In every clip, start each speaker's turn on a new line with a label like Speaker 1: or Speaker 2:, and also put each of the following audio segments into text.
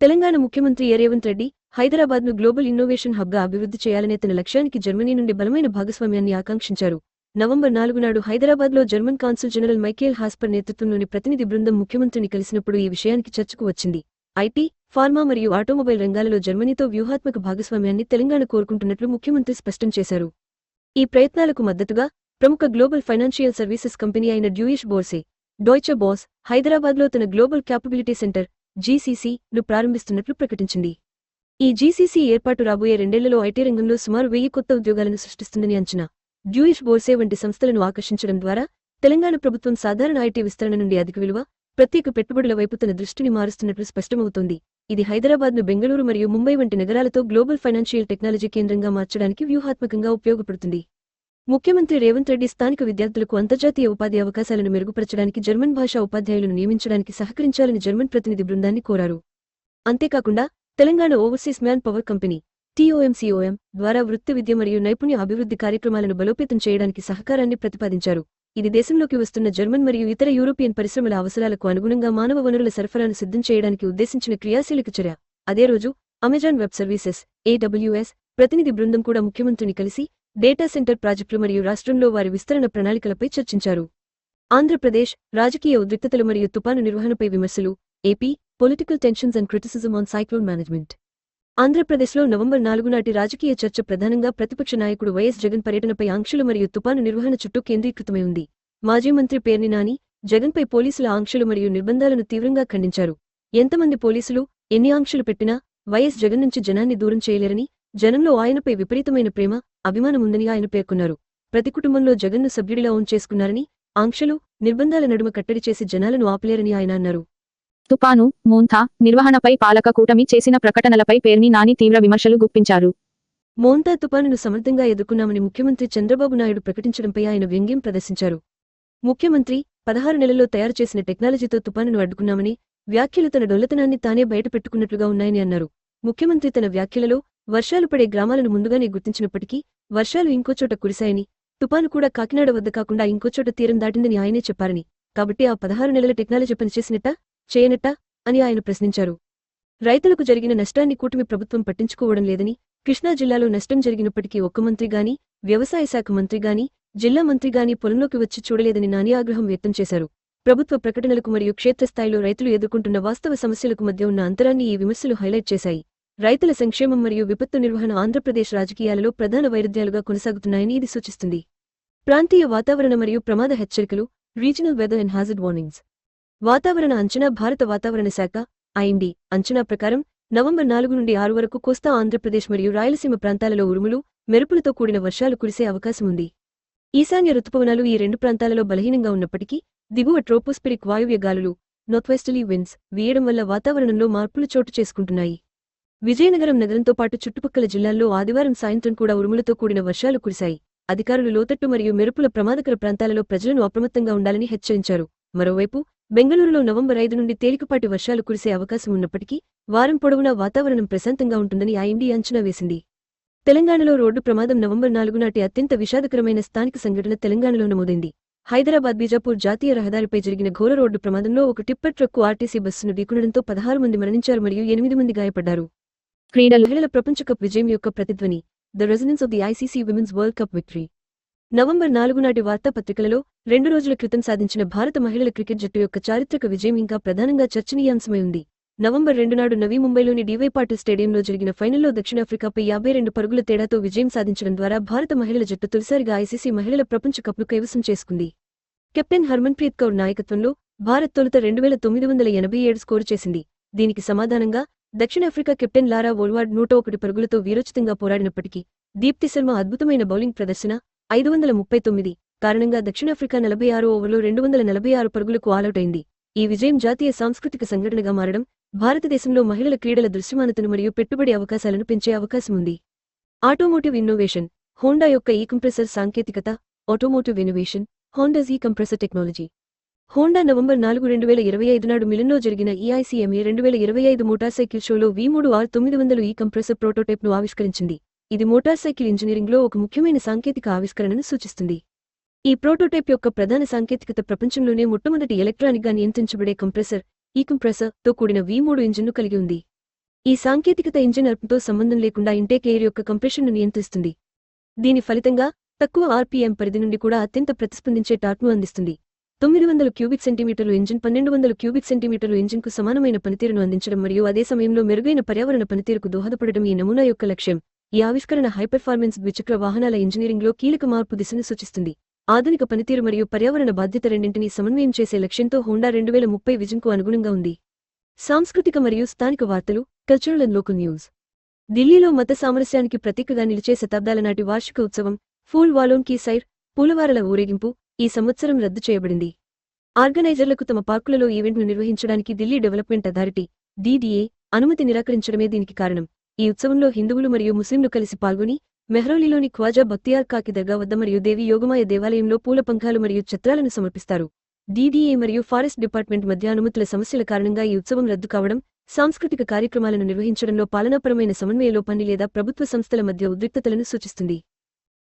Speaker 1: తెలంగాణ ముఖ్యమంత్రి రేవంత్ రెడ్డి హైదరాబాద్ను global innovation హబ్గా అభివృద్ధి చేయాలనే తన లక్ష్యానికి జర్మనీ నుండి బలమైన భాగస్వామ్యాన్ని ఆకాంక్షించారు. నవంబర్ నాలుగు నాడు హైదరాబాద్లో German consul general Michael Hasper నేతృత్వంలోని ప్రతినిధి బృందం ముఖ్యమంత్రిని కలిసినప్పుడు ఈ విషయానికి చర్చకు వచ్చింది. ఐటీ ఫార్మా మరియు ఆటోమొబైల్ రంగాలలో జర్మనీతో వ్యూహాత్మక భాగస్వామ్యాన్ని తెలంగాణ కోరుకుంటున్నట్లు ముఖ్యమంత్రి స్పష్టం చేశారు. ఈ ప్రయత్నాలకు మద్దతుగా ప్రముఖ గ్లోబల్ ఫైనాన్షియల్ సర్వీసెస్ కంపెనీ అయిన డ్యూయిష్ బోర్సే డోయిచ బాస్ హైదరాబాద్లో తన గ్లోబల్ క్యాపబిలిటీ సెంటర్ జీసీసీ ను ప్రారంభిస్తున్నట్లు ప్రకటించింది. ఈ జీసీసీ ఏర్పాటు రాబోయే రెండేళ్ళలో ఐటీ రంగంలో సుమారు వెయ్యి కొత్త ఉద్యోగాలను సృష్టిస్తుందని అంచనా. డ్యూయిష్ బోర్సే వంటి సంస్థలను ఆకర్షించడం ద్వారా తెలంగాణ ప్రభుత్వం సాధారణ ఐటీ విస్తరణ నుండి అధిక విలువ ప్రత్యేక పెట్టుబడుల వైపు తన దృష్టిని మారుస్తున్నట్లు స్పష్టమవుతోంది. ఇది హైదరాబాద్ను బెంగళూరు మరియు ముంబై వంటి నగరాలతో గ్లోబల్ ఫైనాన్షియల్ టెక్నాలజీ కేంద్రంగా మార్చడానికి వ్యూహాత్మకంగా ఉపయోగపడుతుంది. ముఖ్యమంత్రి రేవంత్ రెడ్డి స్థానిక విద్యార్థులకు అంతర్జాతీయ ఉపాధి అవకాశాలను మెరుగుపరచడానికి జర్మన్ భాషా ఉపాధ్యాయులను నియమించడానికి సహకరించాలని జర్మన్ ప్రతినిధి బృందాన్ని కోరారు. అంతేకాకుండా Telangana overseas manpower company TOMCOM ద్వారా వృత్తి విద్య మరియు నైపుణ్య అభివృద్ధి కార్యక్రమాలను బలోపేతం చేయడానికి సహకారాన్ని ప్రతిపాదించారు. ఇది దేశంలోకి వస్తున్న జర్మన్ మరియు ఇతర యూరోపియన్ పరిశ్రమల అవసరాలకు అనుగుణంగా మానవ వనరుల సరఫరాను సిద్ధం చేయడానికి ఉద్దేశించిన క్రియాశీలక చర్య. అదే రోజు అమెజాన్ వెబ్ సర్వీసెస్ ఏడబ్ల్యూఎస్ ప్రతినిధి బృందం కూడా ముఖ్యమంత్రిని కలిసి డేటా సెంటర్ ప్రాజెక్టులు మరియు రాష్ట్రంలో వారి విస్తరణ ప్రణాళికలపై చర్చించారు. ఆంధ్రప్రదేశ్ రాజకీయ ఉద్రిక్తతలు మరియు తుపాను నిర్వహణపై విమర్శలు AP political tensions and criticism on cyclone management. ఆంధ్రప్రదేశ్లో నవంబర్ నాలుగు నాటి రాజకీయ చర్చ ప్రధానంగా ప్రతిపక్ష నాయకుడు వైఎస్ జగన్ పర్యటనపై ఆంక్షలు మరియు తుపాను నిర్వహణ చుట్టూ కేంద్రీకృతమై ఉంది. మాజీ మంత్రి పేర్ని నాని జగన్పై పోలీసుల ఆంక్షలు మరియు నిర్బంధాలను తీవ్రంగా ఖండించారు. ఎంతమంది పోలీసులు ఎన్ని ఆంక్షలు పెట్టినా వైఎస్ జగన్ నుంచి జనాన్ని దూరం చేయలేరని జనంలో ఆయనపై విపరీతమైన ప్రేమ అభిమానం ఉందని ఆయన పేర్కొన్నారు. ప్రతి కుటుంబంలో జగన్ను సభ్యుడిలా ఓన్ చేసుకున్నారని ఆంక్షలు నిర్బంధాల నడుమ కట్టడి చేసి జనాలను ఆపలేరని ఆయన అన్నారు.
Speaker 2: తుపాను మూంథా నిర్వహణపై పాలక కూటమి చేసిన ప్రకటనలపై పేర్ని నాని తీవ్ర విమర్శలు గుప్పించారు.
Speaker 1: మోంతా తుపానును సమర్థంగా ఎదుర్కొన్నామని ముఖ్యమంత్రి చంద్రబాబు నాయుడు ప్రకటించడంపై ఆయన వ్యంగ్యం ప్రదర్శించారు. ముఖ్యమంత్రి పదహారు నెలల్లో తయారు చేసిన టెక్నాలజీతో తుపానును అడ్డుకున్నామని వ్యాఖ్యలు తన డొల్లతనాన్ని తానే బయటపెట్టుకున్నట్లుగా ఉన్నాయని అన్నారు. ముఖ్యమంత్రి తన వ్యాఖ్యలలో వర్షాలు పడే గ్రామాలను ముందుగానే గుర్తించినప్పటికీ వర్షాలు ఇంకోచోట కురిశాయని తుపాను కూడా కాకినాడ వద్ద కాకుండా ఇంకోచోట తీరం దాటిందని ఆయనే చెప్పారని. కాబట్టి ఆ పదహారు నెలల టెక్నాలజీ పనిచేసినట్ట చేయనట్ట అని ఆయన ప్రశ్నించారు. రైతులకు జరిగిన నష్టాన్ని కూటమి ప్రభుత్వం పట్టించుకోవడం లేదని కృష్ణా జిల్లాలో నష్టం జరిగినప్పటికీ ఒక్క మంత్రి గాని వ్యవసాయ శాఖ మంత్రి గాని జిల్లా మంత్రి గాని పొలంలోకి వచ్చి చూడలేదని నాని ఆగ్రహం వ్యక్తం చేశారు. ప్రభుత్వ ప్రకటనలకు మరియు క్షేత్రస్థాయిలో రైతులు ఎదుర్కొంటున్న వాస్తవ సమస్యలకు మధ్య ఉన్న అంతరాన్ని ఈ విమర్శలు హైలైట్ చేశాయి. రైతుల సంక్షేమం మరియు విపత్తు నిర్వహణ ఆంధ్రప్రదేశ్ రాజకీయాలలో ప్రధాన వైరుధ్యాలుగా కొనసాగుతున్నాయని ఇది సూచిస్తుంది. ప్రాంతీయ వాతావరణ మరియు ప్రమాద హెచ్చరికలు regional weather and hazard warnings. వాతావరణ అంచనా భారత వాతావరణ శాఖ ఐఎండి అంచనా ప్రకారం నవంబర్ నాలుగు నుండి ఆరు వరకు కోస్తా ఆంధ్రప్రదేశ్ మరియు రాయలసీమ ప్రాంతాలలో ఉరుములు మెరుపులతో కూడిన వర్షాలు కురిసే అవకాశం ఉంది. ఈశాన్య రుతుపవనాలు ఈ రెండు ప్రాంతాలలో బలహీనంగా ఉన్నప్పటికీ దిగువ ట్రోపోస్పిరిక్ వాయువ్య గాలులు నార్త్వెస్టలీ విండ్స్ వీయడం వల్ల వాతావరణంలో మార్పులు చోటు చేసుకుంటున్నాయి. విజయనగరం నగరంతో పాటు చుట్టుపక్కల జిల్లాల్లో ఆదివారం సాయంత్రం కూడా ఉరుములతో కూడిన వర్షాలు కురిశాయి. అధికారులు లోతట్టు మరియు మెరుపుల ప్రమాదకర ప్రాంతాలలో ప్రజలను అప్రమత్తంగా ఉండాలని హెచ్చరించారు. మరోవైపు బెంగళూరులో నవంబర్ ఐదు నుండి తేలికపాటి వర్షాలు కురిసే అవకాశం ఉన్నప్పటికీ వారం పొడవునా వాతావరణం ప్రశాంతంగా ఉంటుందని ఐఎండీ అంచనా వేసింది. తెలంగాణలో రోడ్డు ప్రమాదం నవంబర్ నాలుగు నాటి అత్యంత విషాదకరమైన స్థానిక సంఘటన తెలంగాణలో నమోదైంది. హైదరాబాద్ బీజాపూర్ జాతీయ రహదారిపై జరిగిన ఘోర రోడ్డు ప్రమాదంలో ఒక టిప్పర్ ట్రక్కు ఆర్టీసీ బస్సును ఢీకొనడంతో పదహారు మంది మరణించారు మరియు ఎనిమిది మంది గాయపడ్డారు.
Speaker 2: క్రీడలు
Speaker 1: మహిళల ప్రపంచ కప్ విజయం యొక్క ప్రతిధ్వని the resonance of the ICC women's world cup victory. November నాలుగు నాటి వార్తాపత్రికలలో రెండు రోజుల క్రితం సాధించిన భారత మహిళల క్రికెట్ జట్టు యొక్క చారిత్రక విజయం ఇంకా ప్రధానంగా చర్చనీయాంశమై ఉంది. నవంబర్ రెండు నాడు నవీ ముంబైలోని డివై పాటిల్ స్టేడియంలో జరిగిన ఫైనల్లో దక్షిణాఫ్రికాపై యాభై రెండు పరుగుల తేడాతో విజయం సాధించడం ద్వారా భారత మహిళల జట్టు తొలిసారిగా ఐసీసీ మహిళల ప్రపంచ కప్ను కైవసం చేసుకుంది. కెప్టెన్ హర్మన్ప్రీత్ కౌర్ నాయకత్వంలో భారత్ తొలుత రెండు వేల తొమ్మిది వందల ఎనభై ఏడు స్కోరు చేసింది. దీనికి సమాధానంగా దక్షిణాఫ్రికా కెప్టెన్ లారా వోల్వార్డ్ నూట ఒకటి పరుగులతో వీరోచితంగా పోరాడినప్పటికీ దీప్తి శర్మ అద్భుతమైన బౌలింగ్ ప్రదర్శన ఐదు వందల ముప్పై తొమ్మిది కారణంగా దక్షిణాఫ్రికా నలభై ఆరు ఓవర్లో రెండు వందల నలభై ఆరు పరుగులకు ఆలౌట్ అయింది ఈ విజయం జాతీయ సాంస్కృతిక సంఘటనగా మారడం భారతదేశంలో మహిళల క్రీడల దృశ్యమానతను మరియు పెట్టుబడి అవకాశాలను పెంచే అవకాశం ఉంది. ఆటోమోటివ్ ఇన్నోవేషన్ హోండా యొక్క ఈ కంప్రెసర్ సాంకేతికత ఆటోమోటివ్ ఇన్నోవేషన్ హోండాస్ ఈ కంప్రెసర్ టెక్నాలజీ. హోండా నవంబర్ నాలుగు రెండు వేల ఇరవై ఐదు నాడు మిలన్లో జరిగిన ఈఐసీఎంఏ రెండు వేల ఇరవై ఐదు మోటార్ సైకిల్ షోలో వి మూడు ఆర్ తొమ్మిది వందలు ఈ కంప్రెసర్ ప్రోటోటైప్ను ఆవిష్కరించింది. ఇది మోటార్ సైకిల్ ఇంజనీరింగ్లో ఒక ముఖ్యమైన సాంకేతిక ఆవిష్కరణను సూచిస్తుంది. ఈ ప్రోటోటైప్ యొక్క ప్రధాన సాంకేతికత ప్రపంచంలోనే మొట్టమొదటి ఎలక్ట్రానిక్గా నియంత్రించబడే కంప్రెసర్ ఈ కంప్రెసర్తో కూడిన వి మూడు ఇంజిన్ను కలిగి ఉంది. ఈ సాంకేతికత ఇంజిన్ అర్పుతో సంబంధం లేకుండా ఇంటేక్ ఎయిర్ యొక్క కంప్రెషన్ను నియంత్రిస్తుంది. దీని ఫలితంగా తక్కువ ఆర్పీఎం పరిధి నుండి కూడా అత్యంత ప్రతిస్పందించే టాట్ను అందిస్తుంది. తొమ్మిది వందల క్యూబిక్ సెంటీమీటర్లు ఇంజిన్ పన్నెండు వందల క్యూబిక్ సెంటీమీటర్లు ఇంజిన్కు సమానమైన పనితీరును అందించడం మరియు అదే సమయంలో మెరుగైన పర్యావరణ పనితీరుకు దోహదపడడం ఈ నమూనా యొక్క లక్ష్యం. ఈ ఆవిష్కరణ హైపెర్ఫార్మెన్స్ ద్విచక్ర వాహనాల ఇంజనీరింగ్లో కీలక మార్పు దిశను సూచిస్తుంది. ఆధునిక పనితీరు మరియు పర్యావరణ బాధ్యత రెండింటినీ సమన్వయం చేసే లక్ష్యంతో హోండా రెండు వేల ముప్పై విజన్కు అనుగుణంగా ఉంది. సాంస్కృతిక మరియు స్థానిక వార్తలు కల్చరల్ అండ్ లోకల్ న్యూస్. ఢిల్లీలో మత సామరస్యానికి ప్రతీకగా నిలిచే శతాబ్దాల నాటి వార్షిక ఉత్సవం ఫూల్ వాలోన్ కీ సైర్ పూలవారల ఊరేగింపు ఈ సంవత్సరం రద్దు చేయబడింది. ఆర్గనైజర్లకు తమ పార్కులలో ఈవెంట్ను నిర్వహించడానికి ఢిల్లీ డెవలప్మెంట్ అథారిటీ డీడీఏ అనుమతి నిరాకరించడమే దీనికి కారణం. ఈ ఉత్సవంలో హిందువులు మరియు ముస్లింలు కలిసి పాల్గొని మెహ్రౌలీలోని ఖ్వాజా బక్తియార్ కాకి దర్గా వద్ద మరియు దేవి యోగమాయ దేవాలయంలో పూల పంఖాలు మరియు ఛత్రాలను సమర్పిస్తారు. డీడీఏ మరియు ఫారెస్ట్ డిపార్ట్మెంట్ మధ్య అనుమతుల సమస్యల కారణంగా ఈ ఉత్సవం రద్దు కావడం సాంస్కృతిక కార్యక్రమాలను నిర్వహించడంలో పాలనాపరమైన సమన్వయ లోపాన్ని లేదా ప్రభుత్వ సంస్థల మధ్య ఉద్రిక్తతలను సూచిస్తుంది.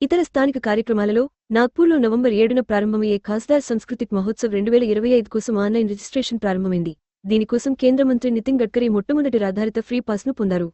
Speaker 1: ఇతర స్థానిక కార్యక్రమాలలో నాగ్పూర్లో నవంబర్ ఏడున ప్రారంభమయ్యే ఖాస్దార్ సంస్కృతిక్ మహోత్సవ్ రెండు వేల ఇరవై ఐదు కోసం ఆన్లైన్ రిజిస్ట్రేషన్ ప్రారంభమైంది. దీనికోసం కేంద్ర మంత్రి నితిన్ గడ్కరీ మొట్టమొదటి ఆధారిత ఫ్రీ పాస్ను పొందారు.